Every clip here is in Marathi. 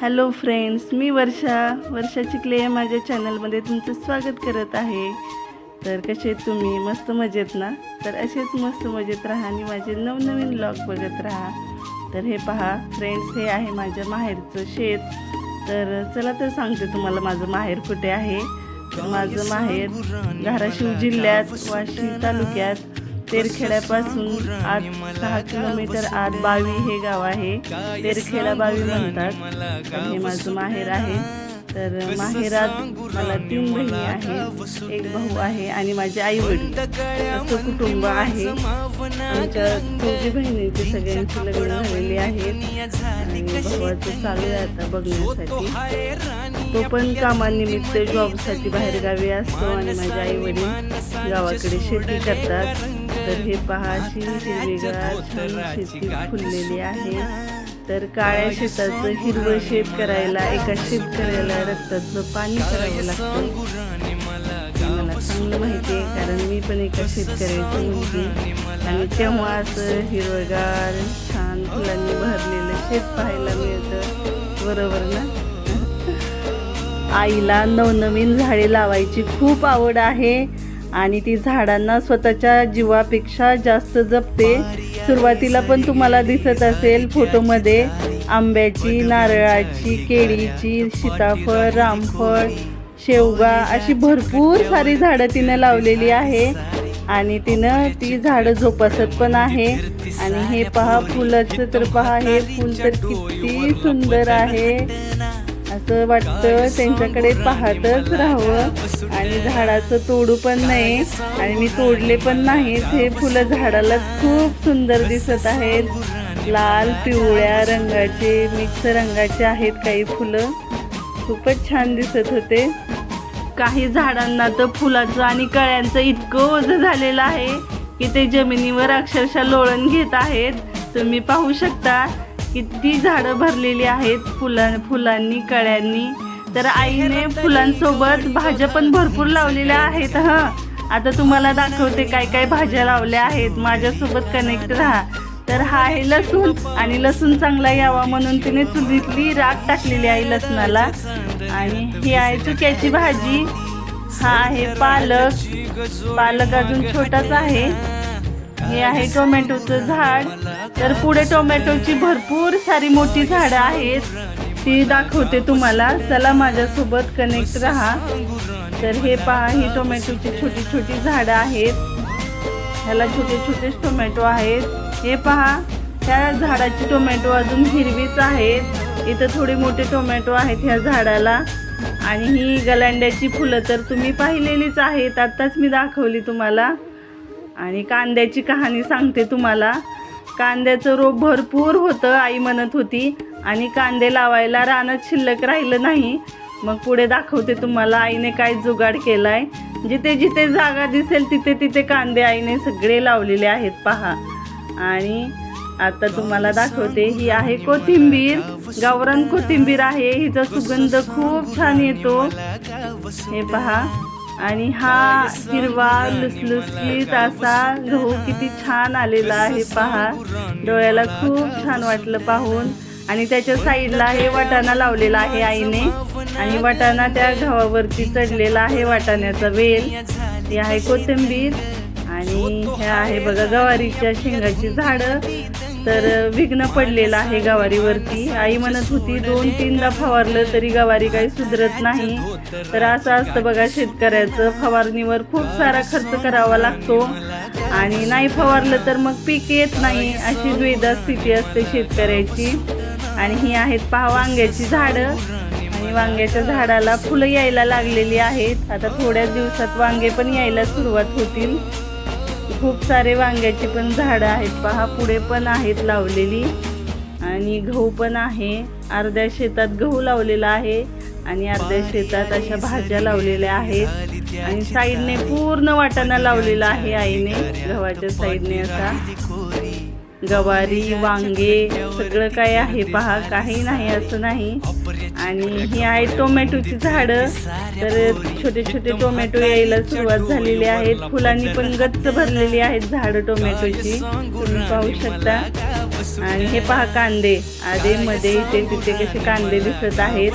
हॅलो फ्रेंड्स मी वर्षा. वर्षा चिखले या माझ्या चॅनलमध्ये तुमचं स्वागत करत आहे. तर कसे तुम्ही? मस्त मजेत ना? तर असेच मस्त मजेत राहा आणि माझे नवनवीन ब्लॉग बघत राहा. तर हे पहा फ्रेंड्स हे आहे माझ्या माहेरचं शेत. तर चला तर सांगते तुम्हाला माझं माहेर कुठे आहे. माझं माहेर धाराशिव जिल्ह्यात वाशी तालुक्यात. तेरखेड्यापासून आठ सहा किलोमीटर आत बावी हे गाव आहे. तेरखेडा बावी म्हणतात. हे माझं माहेर आहे. तर माहेरात मला तीन बहिणी आहेत. एक भाऊ आहे आणि माझे आई वडील. असं कुटुंब आहे. आमच्या बहिणीचे बहिणींचे सगळ्यांची लग्न झालेली आहेत. आणि भावाचं चालू आहे आता बघण्यासाठी. तो पण कामानिमित्त जॉबसाठी बाहेरगावी असतो आणि माझे आई वडील गावाकडे शेती करतात. तर हे पहा अशी हिरवीगार छान शेती फुललेली आहे. तर काळ्या शेताचं हिरवं शेत करायला एका शेतकऱ्याला रक्ताचं पाणी करावं लागतं. मला चांगलं माहिती आहे कारण मी पण एका शेतकऱ्याची मुलगी आणि तेव्हा असं हिरवगार छान फुलांनी भरलेलं शेत पाहायला मिळतं. बरोबर ना? आईला नवनवीन झाडे लावायची खूप आवड आहे. आणि ती झाडांना स्वतःच्या जीवापेक्षा जास्त जपते. सुरुवातीला पण तुम्हाला दिसत असेल फोटोमध्ये आंब्याची नारळाची केळीची सीताफळ रामफळ शेवगा अशी भरपूर सारी झाडं तिनं लावलेली आहे. आणि तिनं ती झाडं जोपासत पण आहे. आणि हे पहा फुलाचं तर पहा हे फुल तर किती सुंदर आहे. असं वाटतं त्यांच्याकडे पाहतच राहावं. आणि झाडाचं तोडू पण नाही. आणि मी तोडले पण नाहीत. हे फुलं झाडाला खूप सुंदर दिसत आहेत. लाल पिवळ्या रंगाचे मिक्स रंगाचे आहेत काही फुलं. खूपच छान दिसत होते. काही झाडांना तर फुलाचं आणि कळ्यांचं इतकं ओझं झालेलं आहे की ते जमिनीवर अक्षरशः लोळण घेत आहेत. तुम्ही पाहू शकता. किती झाडं भरलेली आहेत फुला फुलांनी कळ्यांनी. तर आईने फुलांसोबत भाज्या पण भरपूर लावलेल्या आहेत हं. आता तुम्हाला दाखवते काय काय भाज्या लावल्या आहेत. माझ्यासोबत कनेक्ट राहा. तर हा आहे लसूण आणि लसूण चांगला यावा म्हणून तिने चुलीतली राख टाकलेली आहे लसणाला. आणि ही आहे चुक्याची भाजी. हा आहे पालक. पालक अजून छोटाच आहे. हे आहे टोमॅटोचं झाड. तर पुढे टोमॅटोची भरपूर सारी मोठी झाडं आहेत. ती दाखवते तुम्हाला. चला माझ्यासोबत कनेक्ट राहा. तर हे पहा ही टोमॅटोची छोटी छोटी झाडं आहेत. ह्याला छोटे छोटेच टोमॅटो आहेत. हे पहा त्या झाडाची टोमॅटो अजून हिरवीच आहेत. इथं थोडे मोठे टोमॅटो आहेत ह्या झाडाला. आणि ही गलांड्याची फुलं तर तुम्ही पाहिलेलीच आहेत. आत्ताच मी दाखवली तुम्हाला. आणि कांद्याची कहाणी सांगते तुम्हाला. कांद्याचं रोप भरपूर होतं आई म्हणत होती. आणि कांदे लावायला रानात शिल्लक राहिलं नाही. मग पुढे दाखवते तुम्हाला आईने काय जुगाड केलाय. जिथे जिथे जागा दिसेल तिथे तिथे कांदे आईने सगळे लावलेले आहेत पहा. आणि आता तुम्हाला दाखवते ही आहे कोथिंबीर. गावरान कोथिंबीर आहे हिचा सुगंध खूप छान येतो. हे पहा. आणि हा हिरवा लुसलुसीत असा गहू किती छान आलेला आहे पहा. डोळ्याला खूप छान वाटलं पाहून. आणि त्याच्या साईडला हे वाटाणा लावलेला आहे आईने. आणि वाटाणा त्या गव्हावरती चढलेला आहे वाटाण्याचा वेल. हे आहे कोथिंबीर. आणि हे आहे बघा गवारीच्या शेंगाची झाडं. तर विघ्न पडलेलं आहे गवारीवरती. आई म्हणत होती दोन तीनदा फवारलं तरी गवारी काही सुधरत नाही. तर असं असतं बघा शेतकऱ्याचं. फवारणीवर खूप सारा खर्च करावा लागतो. आणि नाही फवारलं तर मग पीक येत नाही अशी द्वेदा स्थिती असते शेतकऱ्याची. आणि ही आहेत पहा वांग्याची झाडं. आणि वांग्याच्या झाडाला फुलं यायला लागलेली आहेत. आता थोड्याच दिवसात वांगे पण यायला सुरुवात होतील. खूप सारे वांग्याची पण झाडं आहेत. पहा पुढे पण आहेत लावलेली. आणि गहू पण आहे. अर्ध्या शेतात गहू लावलेला आहे. आणि अर्ध्या शेतात अशा भाज्या लावलेल्या आहेत. आणि साईडने पूर्ण वाटाणा लावलेला आहे आईने गव्हाच्या साईडने असा. गवारी वांगे सगळं काय आहे पहा. काही नाही असं नाही. आणि ही आहे टोमॅटोची झाडं. तर छोटे छोटे टोमॅटो यायला सुरुवात झालेली आहेत. फुलांनी पण गच्च भरलेली आहेत झाडं टोमॅटोची. तुम्ही पाहू शकता. आणि हे पहा कांदे. आधे मध्ये इथे तिथे कसे कांदे दिसत आहेत.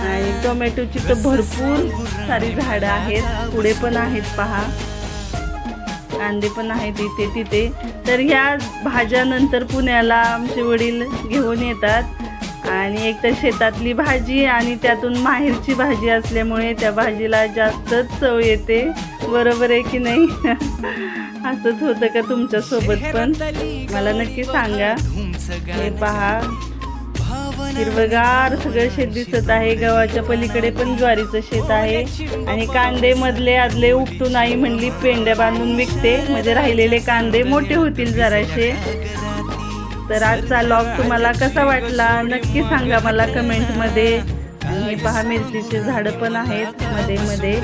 आणि टोमॅटोची तर भरपूर सारी झाडं आहेत. पुढे पण आहेत पहा. कांदे पण आहेत इथे तिथे. तर ह्या भाज्या नंतर पुण्याला आमचे वडील घेऊन येतात. आणि एक तर शेतातली भाजी आणि त्यातून माहेरची भाजी असल्यामुळे त्या भाजीला जास्तच चव येते. बरोबर आहे की नाही? असंच होतं का तुमच्यासोबत पण? मला नक्की सांगा. हे पहा. हिरवगार सगळं शेत दिसत आहे. गव्हाच्या पलीकडे पण ज्वारीचं शेत आहे. आणि कांदे मधले आदले उपटून आई म्हणली पेंड्या बांधून विकते. म्हणजे राहिलेले कांदे मोठे होतील जराशे तर आजचा लॉग तुम्हाला कसा वाटला? नक्की सांगा मला कमेंटमध्ये. आणि पहा मिरचीचे झाडं पण आहेत. मध्ये मध्ये.